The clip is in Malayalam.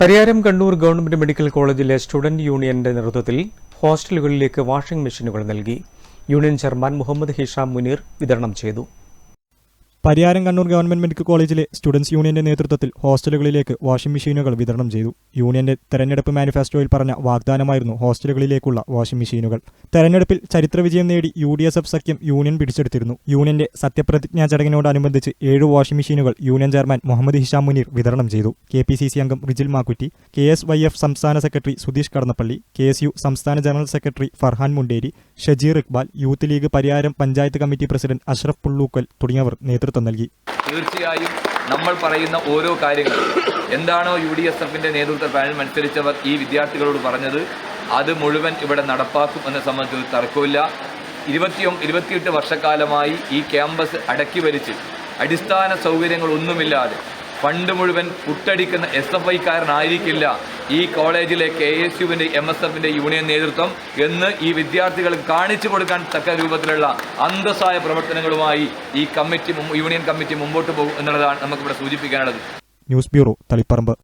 പരിയാരം കണ്ണൂർ ഗവൺമെന്റ് മെഡിക്കൽ കോളേജിലെ സ്റ്റുഡന്റ് യൂണിയന്റെ നേതൃത്വത്തിൽ ഹോസ്റ്റലുകളിലേക്ക് വാഷിംഗ് മെഷീനുകൾ നൽകി. യൂണിയൻ ചെയർമാൻ മുഹമ്മദ് ഹിഷാം മുനീർ വിതരണം ചെയ്തു. പരിയാരം കണ്ണൂർ ഗവൺമെന്റ് മെഡിക്കൽ കോളേജിലെ സ്റ്റുഡൻസ് യൂണിയന്റെ നേതൃത്വത്തിൽ ഹോസ്റ്റലുകളിലേക്ക് വാഷിംഗ് മെഷീനുകൾ വിതരണം ചെയ്തു. യൂണിയന്റെ തെരഞ്ഞെടുപ്പ് മാനിഫെസ്റ്റോയിൽ പറഞ്ഞ വാഗ്ദാനമായിരുന്നു ഹോസ്റ്റലുകളിലേക്കുള്ള വാഷിംഗ് മെഷീനുകൾ. തെരഞ്ഞെടുപ്പിൽ ചരിത്ര വിജയം നേടി യു ഡി എസ് എഫ് സഖ്യം യൂണിയൻ പിടിച്ചെടുത്തിരുന്നു. യൂണിയന്റെ സത്യപ്രതിജ്ഞാ ചടങ്ങിനോടനുബന്ധിച്ച് ഏഴ് വാഷിംഗ് മെഷീനുകൾ യൂണിയൻ ചെയർമാൻ മുഹമ്മദ് ഹിഷാം മുനീർ വിതരണം ചെയ്തു. കെ പി സി സി അംഗം Rijil Makkutty K S Y F സംസ്ഥാന secretary Sudheesh Kadannappally K S U സംസ്ഥാന general secretary Farhan Munderi Shajeer Iqbal Youth League Pariyaram panchayat committee president Ashraf Pullookkal തുടങ്ങിയവർ നേതൃത്വം നൽകി. തീർച്ചയായും നമ്മൾ പറയുന്ന ഓരോ കാര്യങ്ങളും എന്താണോ യു ഡി എസ് എഫിന്റെ നേതൃത്വ പാനൽ മത്സരിച്ചവർ ഈ വിദ്യാർത്ഥികളോട് പറഞ്ഞത് അത് മുഴുവൻ ഇവിടെ നടപ്പാക്കും എന്ന സംബന്ധിച്ച് തർക്കമില്ല ഇരുപത്തിയൊ ഇരുപത്തിയെട്ട് വർഷക്കാലമായി ഈ ക്യാമ്പസ് അടക്കി വലിച്ച് അടിസ്ഥാന സൗകര്യങ്ങളൊന്നുമില്ലാതെ ഫണ്ട് മുഴുവൻ പുട്ടടിക്കുന്ന എസ് എഫ് ഐക്കാരനായിരിക്കില്ല ഈ കോളേജിലെ കെ എസ് യുവിന്റെ എം എസ് എഫിന്റെ യൂണിയൻ നേതൃത്വം എന്ന് ഈ വിദ്യാർത്ഥികൾക്ക് കാണിച്ചു കൊടുക്കാൻ തക്ക രൂപത്തിലുള്ള അന്തസ്സായ പ്രവർത്തനങ്ങളുമായി ഈ കമ്മിറ്റി യൂണിയൻ കമ്മിറ്റി മുമ്പോട്ട് പോകും എന്നുള്ളതാണ് നമുക്കിവിടെ സൂചിപ്പിക്കാനുള്ളത്. News bureau Taliparamba.